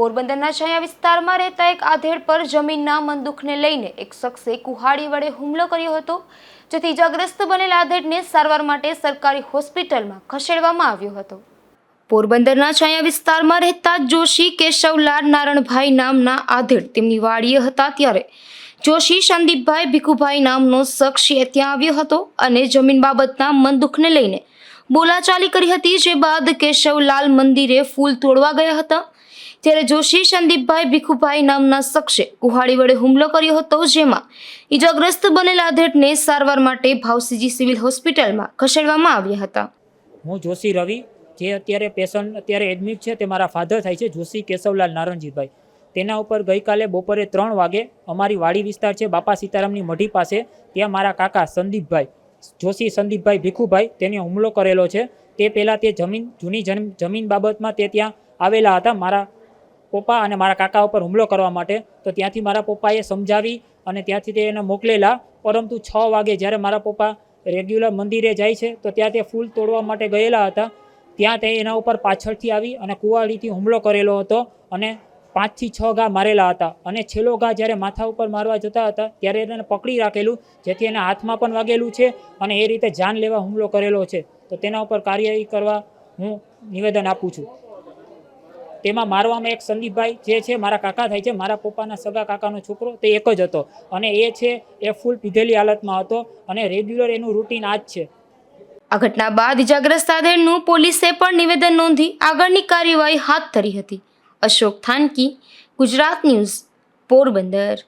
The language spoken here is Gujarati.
પોરબંદરના છાયા વિસ્તારમાં રહેતા એક આધેડ પર જમીનના મનદુખને લઈને એક શખ્સે કુહાડી વડે હુમલો કર્યો હતો, જેથી ઇજાગ્રસ્ત બનેલા આધેડને સારવાર માટે સરકારી હોસ્પિટલમાં ખસેડવામાં આવ્યો હતો. પોરબંદરના છાયા વિસ્તારમાં રહેતા જોશી કેશવલાલ નારણભાઈ નામના આધેડ તેમની વાડીએ હતા ત્યારે જોશી સંદીપભાઈ ભીખુભાઈ નામનો શખ્સ ત્યાં આવ્યો હતો અને જમીન બાબતના મનદુખને લઈને બોલાચાલી કરી હતી, જે બાદ કેશવલાલ મંદિરે ફૂલ તોડવા ગયા હતા. ત્યારે જોશી, સંદીપભાઈ, ભીખુભાઈ નામના શખ્સે કુહાડી વડે હુમલો કર્યો હતો, જેમાં ઈજાગ્રસ્ત બનેલા આધેડને સારવાર માટે ભાવસીજી સિવિલ હોસ્પિટલમાં ખસેડવામાં આવ્યા હતા. હું જોશી રવિ, જે અત્યારે પેશન્ટ અત્યારે એડમિટ છે તે મારા ફાધર થાય છે, જોશી કેશવલાલ નારણજીભાઈ. તેના ઉપર ગઈકાલે બપોરે ત્રણ વાગે અમારી વાડી વિસ્તાર છે, બાપા સીતારામની મઢી પાસે, ત્યાં મારા કાકા સંદીપભાઈ, જોશી, સંદીપભાઈ, ભીખુભાઈ તેને હુમલો કરેલો છે. તે પહેલાં તે જમીન, જૂની જમ- જમીન બાબતમાં તે ત્યાં આવેલા હતા. મારા પપ્પા અને મારા કાકા ઉપર હુમલો કરવા માટે. તો ત્યાંથી મારા પપ્પાએ સમજાવી અને ત્યાંથી તે એને મોકલેલા. પરંતુ છ વાગે જ્યારે મારા પપ્પા રેગ્યુલર મંદિરે જાય છે, તો ત્યાં તે ફૂલ તોડવા માટે ગયેલા હતા. ત્યાં તે એના ઉપર પાછળથી આવી અને કુવાડીથી હુમલો કરેલો હતો અને પાંચથી છ ઘા મારેલા હતા. અને છેલ્લો ઘા જ્યારે માથા ઉપર મારવા જતા હતા, ત્યારે એને પકડી રાખેલું, જેથી એના હાથમાં પણ વાગેલું છે અને એ રીતે જાન લેવા હુમલો કરેલો છે. તો તેના ઉપર કાર્યવાહી કરવા હું નિવેદન આપું છું. તેમાં મારવામાં એક સંદીપભાઈ જે છે, મારા કાકા થાય છે, મારા પપ્પાના સગા કાકાનો છોકરો, તે એક જ હતો. અને એ છે, એ ફૂલ પીધેલી હાલતમાં હતો અને રેગ્યુલર એનું રૂટીન આ જ છે. આ ઘટના બાદ ઇજાગ્રસ્ત આધેડનું પોલીસે પણ નિવેદન નોંધી આગળની કાર્યવાહી હાથ ધરી હતી. અશોક થાનકી, ગુજરાત ન્યૂઝ, પોરબંદર.